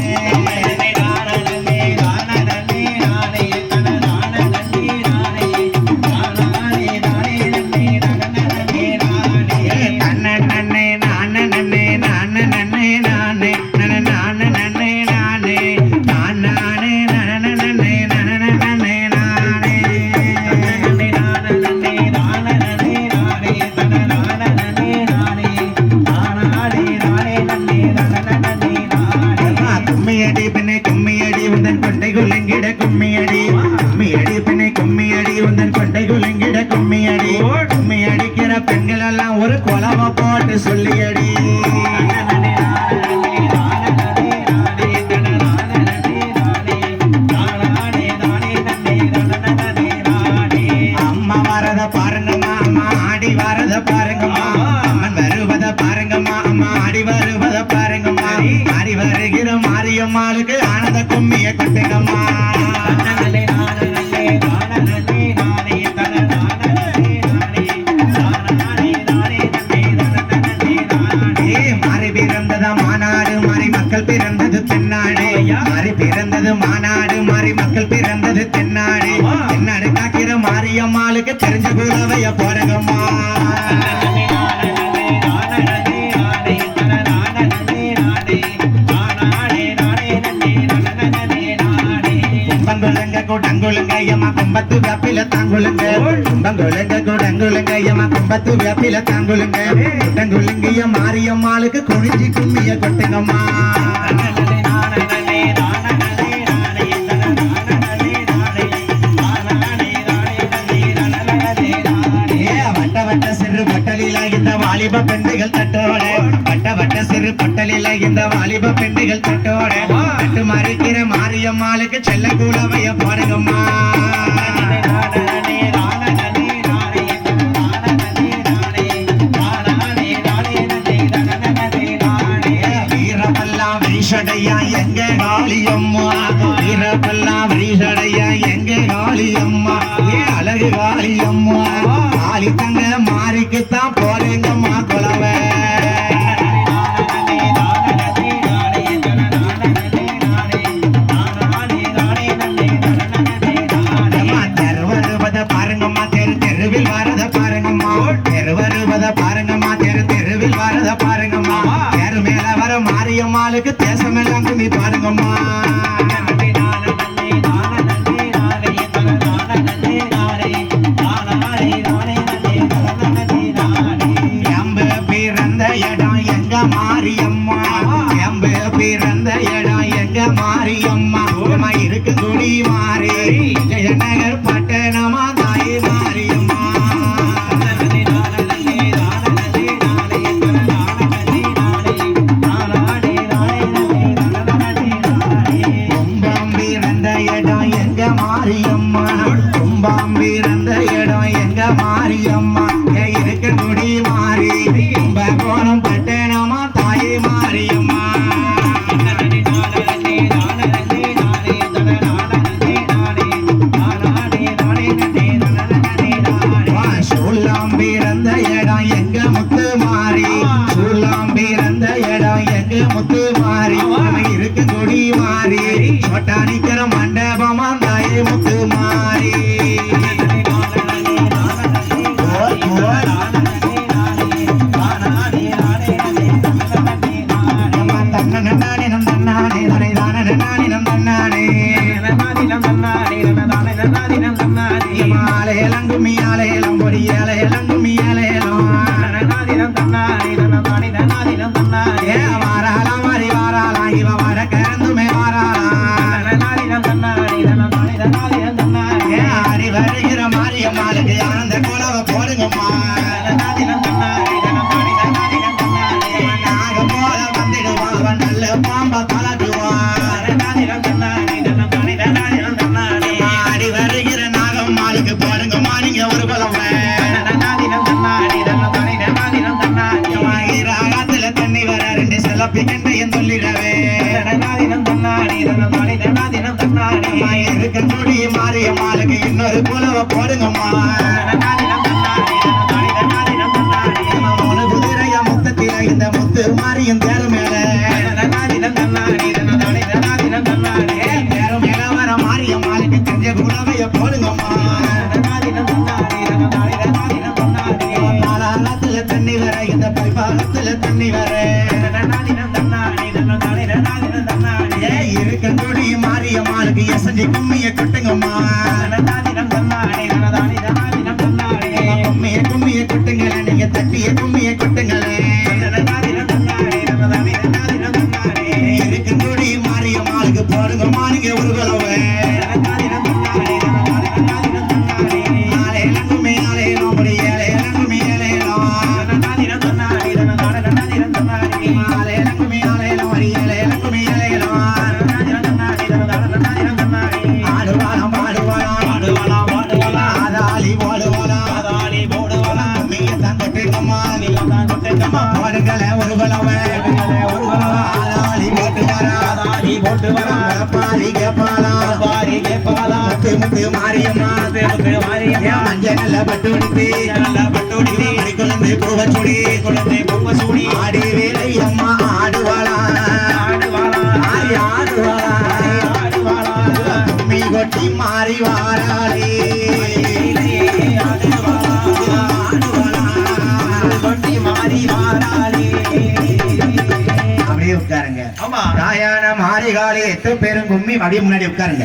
நன்னே சொல்லியடி. அம்மா வரத பாருங்கம்மா அம்மா ஆடி வரத பாருங்கம்மா அம்மன் வருவத பாருங்கம்மா அம்மா ஆடி வருவத பாருங்கம்மா ஆடி வருகிற மாரியம்மாளுக்கு ஆனந்த கும்மிய கொட்டுங்கம்மா மாறி மக்கள் பிறந்தது தென்னாடு. மாறி பிறந்தது மாநாடு மாறி மக்கள் பிறந்தது தென்னாடு. தென்னாடு காக்கிற மாரியம்மாளுக்கு தெரிஞ்ச குலவைய போறங்கம்மா கும்பங்குழுங்க கூடங்குழுங்க ஐயம்மா கும்பத்து வேப்பில தாங்குழுங்க. கும்பங்குழுங்க கூடங்குழுங்க ஐயம்மா கும்பத்து வேப்பில தாங்குழுங்க கூட்டங்குழுங்கிய மாரியம்மாளுக்கு குனிஞ்சி கும்மிய கொட்டுங்கம்மா. ஏ, வட்ட வட்ட சிறு பட்டலில இந்த வாலிப பெண்கள் தட்டோட. வட்ட வட்ட சிறு பட்டலில இந்த வாலிப பெண்கள் தட்டோட. தட்டு மறிக்கிற மாரியம்மாளுக்கு செல்ல கூடவைய போடுங்கம்மா. எங்க காளியம்மா? வீரப்பல்லா வீசடையா எங்க காளியம்மா? ஏ அழகு காளியம்மா? காளி தங்க மாறிக்குத்தான் போறேங்கம்மா குலவை அம்மா, பாருங்கம்மா தெரு தெருவில் வரத பாருங்கம்மா. தெரு வருவத பாருங்கம்மா தெரு தெருவில் வரத பாருங்க. அம்மாளுக்கு தேசமெல்லாம் கும்மி பாருங்கம்மா. பிறந்த இடம் எங்க மாரியம்மா? எம்பு மாரியம்மா? இருக்கு குடி மாறி ஜெயநகர் மாரியம்மா. ஆலையலம் கும்மி ஆலையலம் பொடி ஆலையலம் கும்மி ஆலையலம். ஏ வாராளாம் மாறி வாராளாம் இவ வர கறந்துமே வாராளாம் ஏ ஆடி வருகிற மாரியம்மாளுக்கு ஆனந்த கோலவ போடுங்கம்மா. நாக போல வந்துடுவா அவன் நல்ல பாம்ப கலட்டுவான் ரெண்டு செலப்பி கண்டையும் சொல்லிடவே அம்மா இருக்க கொடி மாரியம்மாளுக்கு இன்னொரு குலவை போடுங்கம்மா. தைப்பாகத்துல தண்ணி வர. ஏ இருக்கங்குடி மாரியம்மாளுக்கு எசஞ்சி கும்மிய கொட்டுங்கம்மா. கும்மிய கும்மிய கொட்டுங்களே நீங்க தட்டிய கும்மிய கொட்டுங்களே இருக்கங்குடி மாரியம்மாளுக்கு போடுங்கம்மா நீங்க ஒரு கலவை பாடுங்களே ஒரு குலவை ஆதாளி போட்டு வரா பாரி கேப்பாளா? முத்து முத்து மாரியம்மா ஏன் மஞ்ச நல்ல பட்டு உடுத்தி? மணி குழந்தை பூவ சுடி அப்படியே உட்காருங்க ஆமா பேரும் கும்மி அப்படியே முன்னாடி உட்காருங்க.